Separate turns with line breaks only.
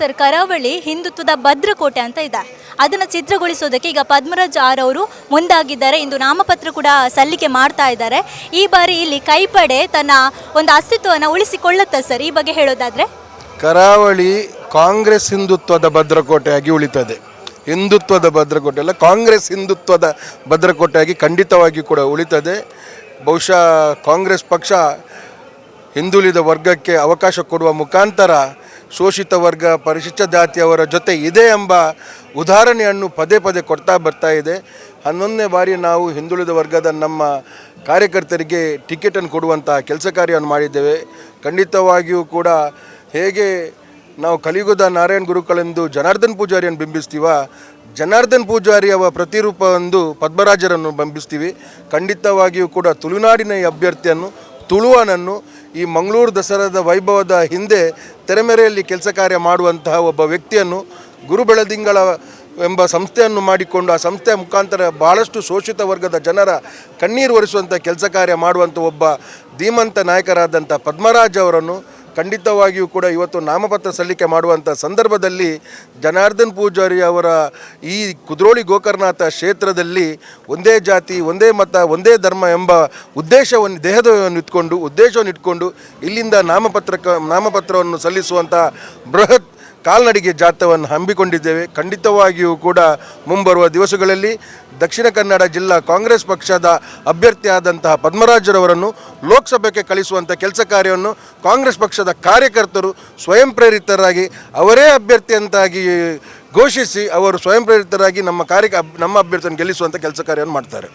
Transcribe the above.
Sir ಕರಾವಳಿ ಹಿಂದುತ್ವದ ಭದ್ರಕೋಟೆ ಅಂತ ಇದೆ. ಅದನ್ನು ಚಿತ್ರಗೊಳಿಸೋದಕ್ಕೆ ಈಗ ಪದ್ಮರಾಜ್ ಆರ್ ಅವರು ಮುಂದಾಗಿದ್ದಾರೆ. ಇಂದು ನಾಮಪತ್ರ ಕೂಡ ಸಲ್ಲಿಕೆ ಮಾಡ್ತಾ ಇದ್ದಾರೆ. ಈ ಬಾರಿ ಇಲ್ಲಿ ಕೈಪಡೆ ತನ್ನ ಒಂದು ಅಸ್ತಿತ್ವವನ್ನು ಉಳಿಸಿಕೊಳ್ಳುತ್ತೆ ಸರ್? ಈ ಬಗ್ಗೆ ಹೇಳೋದಾದ್ರೆ?
ಕರಾವಳಿ ಕಾಂಗ್ರೆಸ್ ಹಿಂದುತ್ವದ ಭದ್ರಕೋಟೆಯಾಗಿ ಉಳಿತದೆ. ಹಿಂದುತ್ವದ ಭದ್ರಕೋಟೆ ಅಲ್ಲ, ಕಾಂಗ್ರೆಸ್ ಹಿಂದುತ್ವದ ಭದ್ರಕೋಟೆಯಾಗಿ ಖಂಡಿತವಾಗಿ ಕೂಡ ಉಳಿತದೆ. ಬಹುಶಃ ಕಾಂಗ್ರೆಸ್ ಪಕ್ಷ ಹಿಂದುಳಿದ ವರ್ಗಕ್ಕೆ ಅವಕಾಶ ಕೊಡುವ ಮುಖಾಂತರ ಶೋಷಿತ ವರ್ಗ, ಪರಿಶಿಷ್ಟ ಜಾತಿಯವರ ಜೊತೆ ಇದೆ ಎಂಬ ಉದಾಹರಣೆಯನ್ನು ಪದೇ ಪದೇ ಕೊಡ್ತಾ ಬರ್ತಾ ಇದೆ. ಹನ್ನೊಂದನೇ ಬಾರಿ ನಾವು ಹಿಂದುಳಿದ ವರ್ಗದ ನಮ್ಮ ಕಾರ್ಯಕರ್ತರಿಗೆ ಟಿಕೆಟನ್ನು ಕೊಡುವಂತಹ ಕೆಲಸ ಕಾರ್ಯವನ್ನು ಮಾಡಿದ್ದೇವೆ. ಖಂಡಿತವಾಗಿಯೂ ಕೂಡ ಹೇಗೆ ನಾವು ಕಲಿಯುಗದ ನಾರಾಯಣ ಗುರುಗಳೆಂದು ಜನಾರ್ದನ್ ಪೂಜಾರಿಯನ್ನು ಬಿಂಬಿಸ್ತೀವ, ಜನಾರ್ದನ್ ಪೂಜಾರಿಯವ ಪ್ರತಿರೂಪ ಒಂದು ಪದ್ಮರಾಜರನ್ನು ಬಿಂಬಿಸ್ತೀವಿ. ಖಂಡಿತವಾಗಿಯೂ ಕೂಡ ತುಳುನಾಡಿನ ಅಭ್ಯರ್ಥಿಯನ್ನು ತುಳುವನನ್ನು ಈ ಮಂಗಳೂರು ದಸರಾದ ವೈಭವದ ಹಿಂದೆ ತೆರೆಮೆರೆಯಲ್ಲಿ ಕೆಲಸ ಕಾರ್ಯ ಮಾಡುವಂತಹ ಒಬ್ಬ ವ್ಯಕ್ತಿಯನ್ನು ಗುರು ಬೆಳದಿಂಗಳ ಎಂಬ ಸಂಸ್ಥೆಯನ್ನು ಮಾಡಿಕೊಂಡು ಆ ಸಂಸ್ಥೆಯ ಮುಖಾಂತರ ಬಹಳಷ್ಟು ಶೋಷಿತ ವರ್ಗದ ಜನರ ಕಣ್ಣೀರು ಒರೆಸುವಂಥ ಕೆಲಸ ಕಾರ್ಯ ಮಾಡುವಂಥ ಒಬ್ಬ ಧೀಮಂತ ನಾಯಕರಾದಂಥ ಪದ್ಮರಾಜ್ ಅವರನ್ನು ಖಂಡಿತವಾಗಿಯೂ ಕೂಡ ಇವತ್ತು ನಾಮಪತ್ರ ಸಲ್ಲಿಕೆ ಮಾಡುವಂಥ ಸಂದರ್ಭದಲ್ಲಿ ಜನಾರ್ದನ್ ಪೂಜಾರಿ ಅವರ ಈ ಕುದ್ರೋಳಿ ಗೋಕರ್ನಾಥ ಕ್ಷೇತ್ರದಲ್ಲಿ ಒಂದೇ ಜಾತಿ, ಒಂದೇ ಮತ, ಒಂದೇ ಧರ್ಮ ಎಂಬ ಉದ್ದೇಶವನ್ನು, ದೇಹದವನ್ನು ಇಟ್ಕೊಂಡು, ಉದ್ದೇಶವನ್ನು ಇಟ್ಕೊಂಡು ಇಲ್ಲಿಂದ ನಾಮಪತ್ರ ನಾಮಪತ್ರವನ್ನು ಸಲ್ಲಿಸುವಂಥ ಬೃಹತ್ ಕಾಲ್ನಡಿಗೆ ಜಾಥವನ್ನು ಹಮ್ಮಿಕೊಂಡಿದ್ದೇವೆ. ಖಂಡಿತವಾಗಿಯೂ ಕೂಡ ಮುಂಬರುವ ದಿವಸಗಳಲ್ಲಿ ದಕ್ಷಿಣ ಕನ್ನಡ ಜಿಲ್ಲಾ ಕಾಂಗ್ರೆಸ್ ಪಕ್ಷದ ಅಭ್ಯರ್ಥಿಯಾದಂತಹ ಪದ್ಮರಾಜರವರನ್ನು ಲೋಕಸಭೆಗೆ ಕಳಿಸುವಂಥ ಕೆಲಸ ಕಾರ್ಯವನ್ನು ಕಾಂಗ್ರೆಸ್ ಪಕ್ಷದ ಕಾರ್ಯಕರ್ತರು ಸ್ವಯಂ ಪ್ರೇರಿತರಾಗಿ ಅವರೇ ಅಭ್ಯರ್ಥಿಯಂತಾಗಿ ಘೋಷಿಸಿ ಅವರು ಸ್ವಯಂ ಪ್ರೇರಿತರಾಗಿ ನಮ್ಮ ಕಾರ್ಯ ನಮ್ಮ ಅಭ್ಯರ್ಥಿಯನ್ನು ಗೆಲ್ಲಿಸುವಂಥ ಕೆಲಸ ಕಾರ್ಯವನ್ನು ಮಾಡ್ತಾರೆ.